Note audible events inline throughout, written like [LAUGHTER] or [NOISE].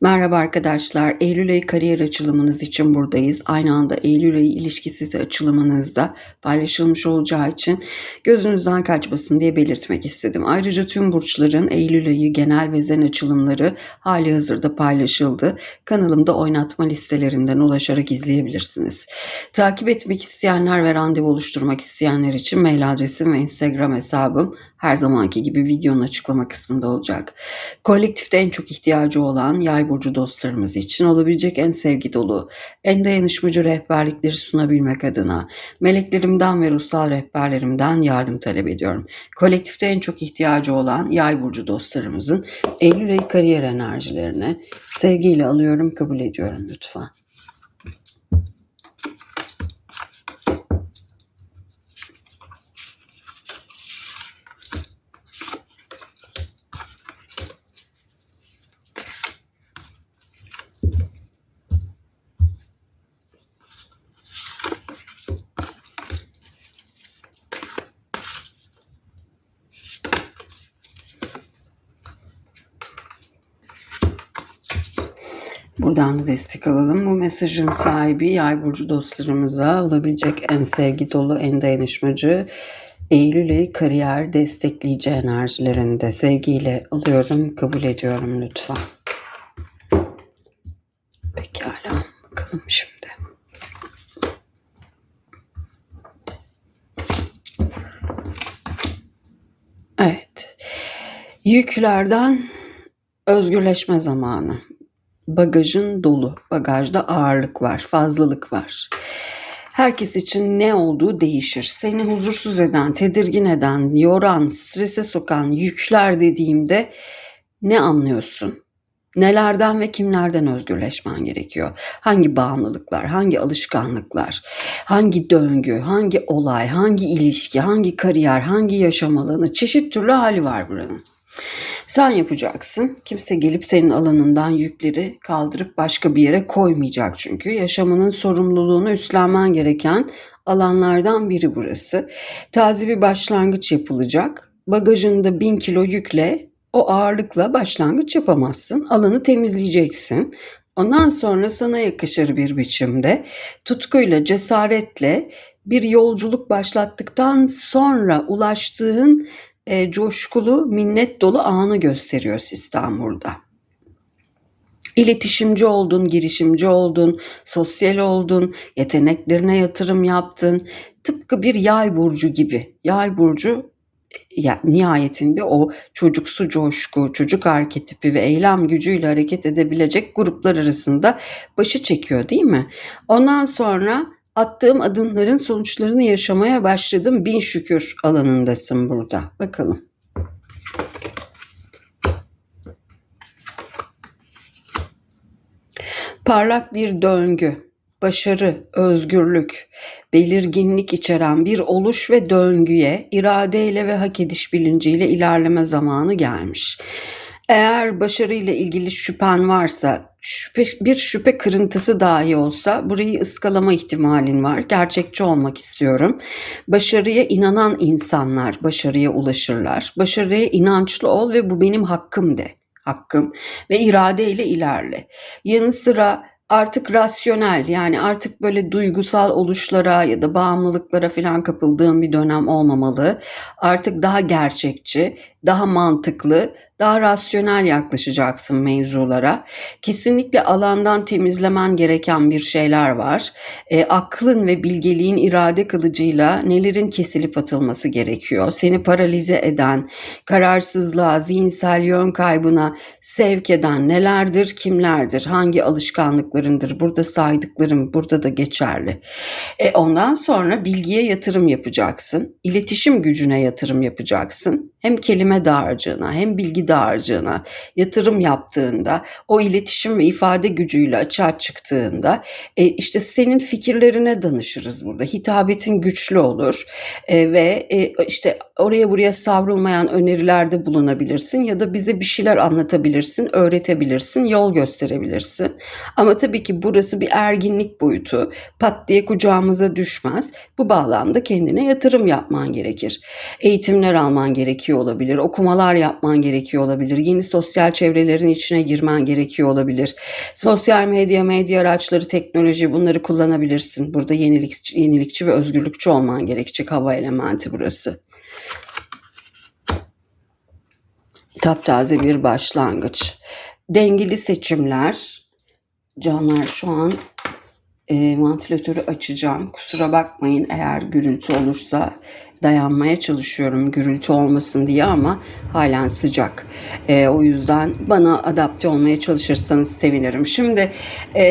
Merhaba arkadaşlar. Eylül ayı kariyer açılımınız için buradayız. Aynı anda Eylül ayı ilişkisi açılımınızda paylaşılmış olacağı için gözünüzden kaçmasın diye belirtmek istedim. Ayrıca tüm burçların Eylül ayı genel ve zen açılımları hali hazırda paylaşıldı. Kanalımda oynatma listelerinden ulaşarak izleyebilirsiniz. Takip etmek isteyenler ve randevu oluşturmak isteyenler için mail adresim ve Instagram hesabım her zamanki gibi videonun açıklama kısmında olacak. Kolektifte en çok ihtiyacı olan yay burcu dostlarımız için olabilecek en sevgi dolu, en dayanışmacı rehberlikleri sunabilmek adına meleklerimden ve ruhsal rehberlerimden yardım talep ediyorum. Kolektifte en çok ihtiyacı olan yay burcu dostlarımızın Eylül ayı kariyer enerjilerini sevgiyle alıyorum, kabul ediyorum lütfen. Buradan da destek alalım. Bu mesajın sahibi yay burcu dostlarımıza olabilecek en sevgi dolu, en dayanışmacı Eylül ayı kariyer destekleyici enerjilerini de sevgiyle alıyorum, kabul ediyorum lütfen. Pekala, bakalım şimdi. Evet. Yüklerden özgürleşme zamanı. Bagajın dolu. Bagajda ağırlık var, fazlalık var. Herkes için ne olduğu değişir. Seni huzursuz eden, tedirgin eden, yoran, strese sokan yükler dediğimde ne anlıyorsun? Nelerden ve kimlerden özgürleşmen gerekiyor? Hangi bağımlılıklar, hangi alışkanlıklar, hangi döngü, hangi olay, hangi ilişki, hangi kariyer, hangi yaşam alanı, çeşit türlü hali var buranın. Sen yapacaksın. Kimse gelip senin alanından yükleri kaldırıp başka bir yere koymayacak çünkü. Yaşamının sorumluluğunu üstlenmen gereken alanlardan biri burası. Taze bir başlangıç yapılacak. Bagajında bin kilo yükle o ağırlıkla başlangıç yapamazsın. Alanı temizleyeceksin. Ondan sonra sana yakışır bir biçimde tutkuyla, cesaretle bir yolculuk başlattıktan sonra ulaştığın e, coşkulu, minnet dolu anı gösteriyor sistem. İletişimci oldun, girişimci oldun, sosyal oldun, yeteneklerine yatırım yaptın. Tıpkı bir yay burcu gibi. Yay burcu ya, nihayetinde o çocuksu coşku, çocuk arketipi ve eylem gücüyle hareket edebilecek gruplar arasında başı çekiyor değil mi? Ondan sonra attığım adımların sonuçlarını yaşamaya başladım. Bin şükür alanındasın burada. Bakalım. Parlak bir döngü, başarı, özgürlük, belirginlik içeren bir oluş ve döngüye iradeyle ve hak ediş bilinciyle ilerleme zamanı gelmiş. Eğer başarıyla ilgili şüphen varsa, şüphe, bir şüphe kırıntısı dahi olsa burayı ıskalama ihtimalin var. Gerçekçi olmak istiyorum. Başarıya inanan insanlar başarıya ulaşırlar. Başarıya inançlı ol ve bu benim hakkım de. Hakkım ve iradeyle ilerle. Yanı sıra artık rasyonel yani artık böyle duygusal oluşlara ya da bağımlılıklara falan kapıldığım bir dönem olmamalı. Artık daha gerçekçi, daha mantıklı, daha rasyonel yaklaşacaksın mevzulara. Kesinlikle alandan temizlemen gereken bir şeyler var. E, aklın ve bilgeliğin irade kılıcıyla nelerin kesilip atılması gerekiyor? Seni paralize eden, kararsızlığa, zihinsel yön kaybına sevk eden nelerdir, kimlerdir, hangi alışkanlıklarındır? Burada saydıklarım burada da geçerli. E, ondan sonra bilgiye yatırım yapacaksın. İletişim gücüne yatırım yapacaksın. Hem kelime dağarcığına hem bilgi dağarcığına yatırım yaptığında o iletişim ve ifade gücüyle açığa çıktığında e, işte senin fikirlerine danışırız burada. Hitabetin güçlü olur e, ve e, işte oraya buraya savrulmayan önerilerde bulunabilirsin ya da bize bir şeyler anlatabilirsin, öğretebilirsin, yol gösterebilirsin. Ama tabii ki burası bir erginlik boyutu. Pat diye kucağımıza düşmez. Bu bağlamda kendine yatırım yapman gerekir. Eğitimler alman gerekiyor gerekiyor olabilir. Okumalar yapman gerekiyor olabilir. Yeni sosyal çevrelerin içine girmen gerekiyor olabilir. Sosyal medya, medya araçları, teknoloji bunları kullanabilirsin. Burada yenilik, yenilikçi ve özgürlükçü olman gerekecek hava elementi burası. Taptaze bir başlangıç. Dengeli seçimler. Canlar şu an e, vantilatörü açacağım. Kusura bakmayın eğer gürültü olursa dayanmaya çalışıyorum gürültü olmasın diye ama halen sıcak. E, o yüzden bana adapte olmaya çalışırsanız sevinirim. Şimdi e,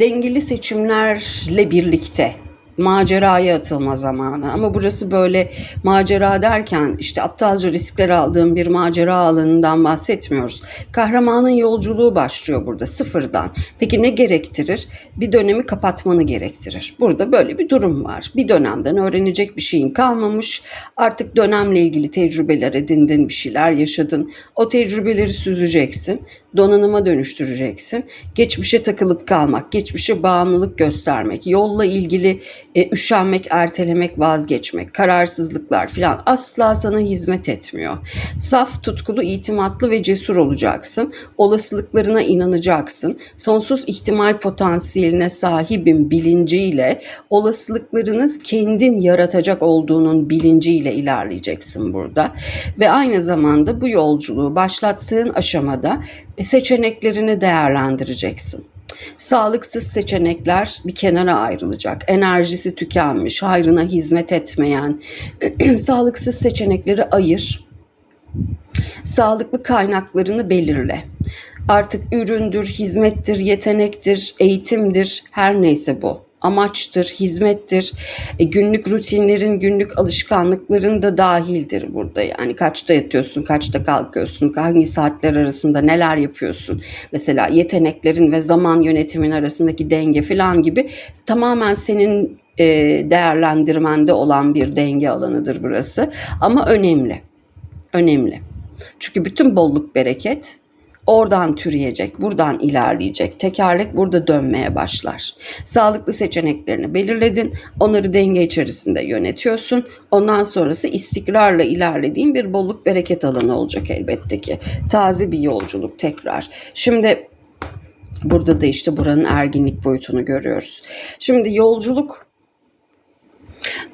dengeli seçimlerle birlikte maceraya atılma zamanı. Ama burası böyle macera derken işte aptalca riskler aldığım bir macera alanından bahsetmiyoruz. Kahramanın yolculuğu başlıyor burada sıfırdan. Peki ne gerektirir? Bir dönemi kapatmanı gerektirir. Burada böyle bir durum var. Bir dönemden öğrenecek bir şeyin kalmamış. Artık dönemle ilgili tecrübeler edindin, bir şeyler yaşadın. O tecrübeleri süzeceksin donanıma dönüştüreceksin. Geçmişe takılıp kalmak, geçmişe bağımlılık göstermek, yolla ilgili e, üşenmek, ertelemek, vazgeçmek, kararsızlıklar filan asla sana hizmet etmiyor. Saf, tutkulu, itimatlı ve cesur olacaksın. Olasılıklarına inanacaksın. Sonsuz ihtimal potansiyeline sahibim bilinciyle olasılıklarını kendin yaratacak olduğunun bilinciyle ilerleyeceksin burada. Ve aynı zamanda bu yolculuğu başlattığın aşamada seçeneklerini değerlendireceksin. Sağlıksız seçenekler bir kenara ayrılacak. Enerjisi tükenmiş, hayrına hizmet etmeyen [CLEARS THROAT] sağlıksız seçenekleri ayır. Sağlıklı kaynaklarını belirle. Artık üründür, hizmettir, yetenektir, eğitimdir, her neyse bu amaçtır, hizmettir. E, günlük rutinlerin, günlük alışkanlıkların da dahildir burada. Yani kaçta yatıyorsun, kaçta kalkıyorsun, hangi saatler arasında neler yapıyorsun. Mesela yeteneklerin ve zaman yönetimin arasındaki denge falan gibi tamamen senin e, değerlendirmende olan bir denge alanıdır burası. Ama önemli. Önemli. Çünkü bütün bolluk bereket Oradan türeyecek, buradan ilerleyecek. Tekerlek burada dönmeye başlar. Sağlıklı seçeneklerini belirledin. Onları denge içerisinde yönetiyorsun. Ondan sonrası istikrarla ilerlediğin bir bolluk bereket alanı olacak elbette ki. Taze bir yolculuk tekrar. Şimdi burada da işte buranın erginlik boyutunu görüyoruz. Şimdi yolculuk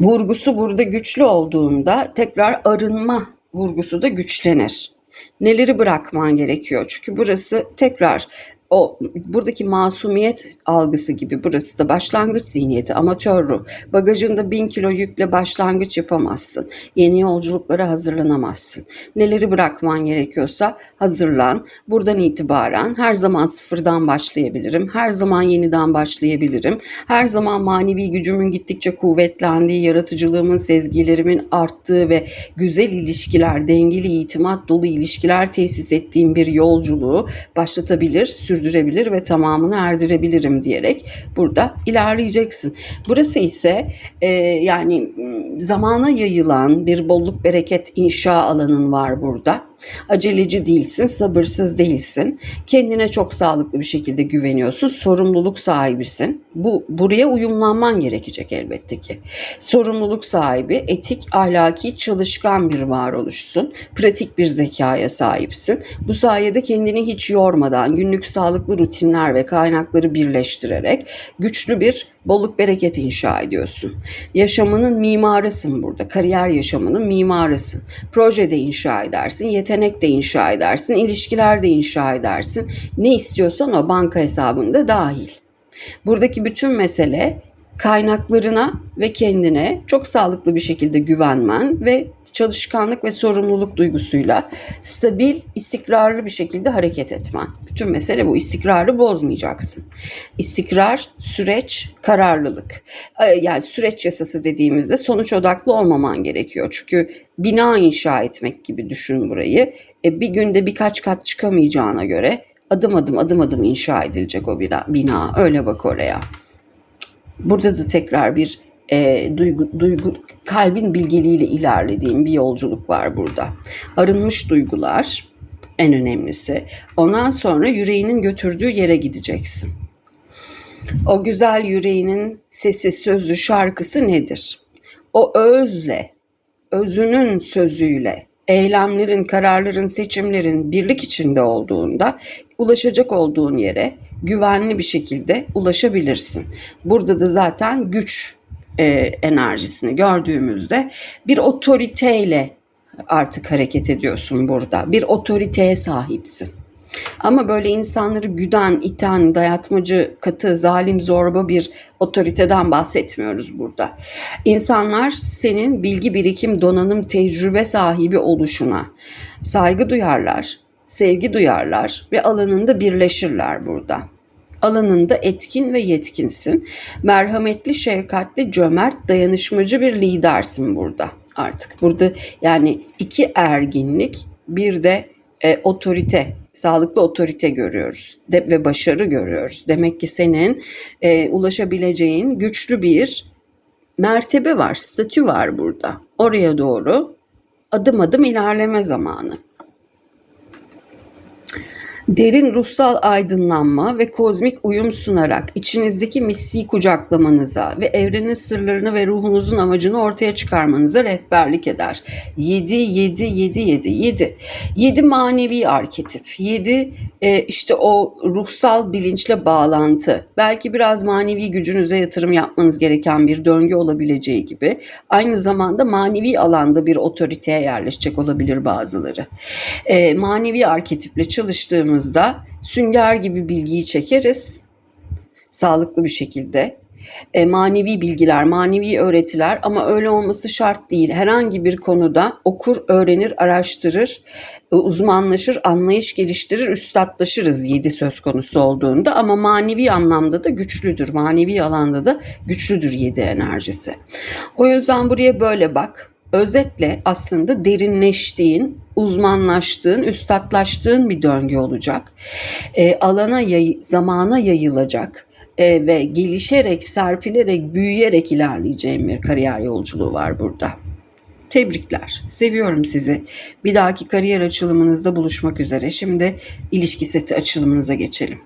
vurgusu burada güçlü olduğunda tekrar arınma vurgusu da güçlenir neleri bırakman gerekiyor? Çünkü burası tekrar o buradaki masumiyet algısı gibi burası da başlangıç zihniyeti, amatör ruh. Bagajında bin kilo yükle başlangıç yapamazsın. Yeni yolculuklara hazırlanamazsın. Neleri bırakman gerekiyorsa hazırlan. Buradan itibaren her zaman sıfırdan başlayabilirim. Her zaman yeniden başlayabilirim. Her zaman manevi gücümün gittikçe kuvvetlendiği, yaratıcılığımın, sezgilerimin arttığı ve güzel ilişkiler, dengeli itimat dolu ilişkiler tesis ettiğim bir yolculuğu başlatabilir, sürdürebilir ve tamamını erdirebilirim diyerek burada ilerleyeceksin. Burası ise e, yani zamana yayılan bir bolluk bereket inşa alanın var burada. Aceleci değilsin, sabırsız değilsin. Kendine çok sağlıklı bir şekilde güveniyorsun. Sorumluluk sahibisin. Bu buraya uyumlanman gerekecek elbette ki. Sorumluluk sahibi, etik, ahlaki, çalışkan bir varoluşsun. Pratik bir zekaya sahipsin. Bu sayede kendini hiç yormadan günlük sağlıklı rutinler ve kaynakları birleştirerek güçlü bir bolluk bereket inşa ediyorsun. Yaşamının mimarısın burada. Kariyer yaşamının mimarısın. Proje de inşa edersin, yetenek de inşa edersin, ilişkiler de inşa edersin. Ne istiyorsan o banka hesabında dahil. Buradaki bütün mesele kaynaklarına ve kendine çok sağlıklı bir şekilde güvenmen ve çalışkanlık ve sorumluluk duygusuyla stabil, istikrarlı bir şekilde hareket etmen. Bütün mesele bu. İstikrarı bozmayacaksın. İstikrar, süreç, kararlılık. Ee, yani süreç yasası dediğimizde sonuç odaklı olmaman gerekiyor. Çünkü bina inşa etmek gibi düşün burayı. E, bir günde birkaç kat çıkamayacağına göre adım adım adım adım inşa edilecek o bina. bina. Öyle bak oraya. Burada da tekrar bir e, duygu, duygu, kalbin bilgeliğiyle ilerlediğim bir yolculuk var burada. Arınmış duygular en önemlisi. Ondan sonra yüreğinin götürdüğü yere gideceksin. O güzel yüreğinin sesi, sözü, şarkısı nedir? O özle, özünün sözüyle eylemlerin, kararların, seçimlerin birlik içinde olduğunda ulaşacak olduğun yere güvenli bir şekilde ulaşabilirsin. Burada da zaten güç e, enerjisini gördüğümüzde bir otoriteyle artık hareket ediyorsun burada. Bir otoriteye sahipsin. Ama böyle insanları güden, iten, dayatmacı, katı, zalim, zorba bir otoriteden bahsetmiyoruz burada. İnsanlar senin bilgi birikim, donanım, tecrübe sahibi oluşuna saygı duyarlar, sevgi duyarlar ve alanında birleşirler burada. Alanında etkin ve yetkinsin. Merhametli, şefkatli, cömert, dayanışmacı bir lidersin burada artık. Burada yani iki erginlik, bir de e, otorite, sağlıklı otorite görüyoruz de, ve başarı görüyoruz. Demek ki senin e, ulaşabileceğin güçlü bir mertebe var, statü var burada. Oraya doğru adım adım ilerleme zamanı. Derin ruhsal aydınlanma ve kozmik uyum sunarak içinizdeki mistiği kucaklamanıza ve evrenin sırlarını ve ruhunuzun amacını ortaya çıkarmanıza rehberlik eder. 7 7 7 7 7 7 manevi arketip. 7 e, işte o ruhsal bilinçle bağlantı. Belki biraz manevi gücünüze yatırım yapmanız gereken bir döngü olabileceği gibi aynı zamanda manevi alanda bir otoriteye yerleşecek olabilir bazıları. E, manevi arketiple çalıştığımızda sünger gibi bilgiyi çekeriz sağlıklı bir şekilde. E, manevi bilgiler, manevi öğretiler ama öyle olması şart değil. Herhangi bir konuda okur, öğrenir, araştırır, e, uzmanlaşır, anlayış geliştirir, üstadlaşırız yedi söz konusu olduğunda ama manevi anlamda da güçlüdür. Manevi alanda da güçlüdür yedi enerjisi. O yüzden buraya böyle bak. Özetle aslında derinleştiğin, uzmanlaştığın, üstadlaştığın bir döngü olacak. E, alana, yay, zamana yayılacak e, ve gelişerek, serpilerek, büyüyerek ilerleyeceğim bir kariyer yolculuğu var burada. Tebrikler. Seviyorum sizi. Bir dahaki kariyer açılımınızda buluşmak üzere. Şimdi ilişki seti açılımınıza geçelim.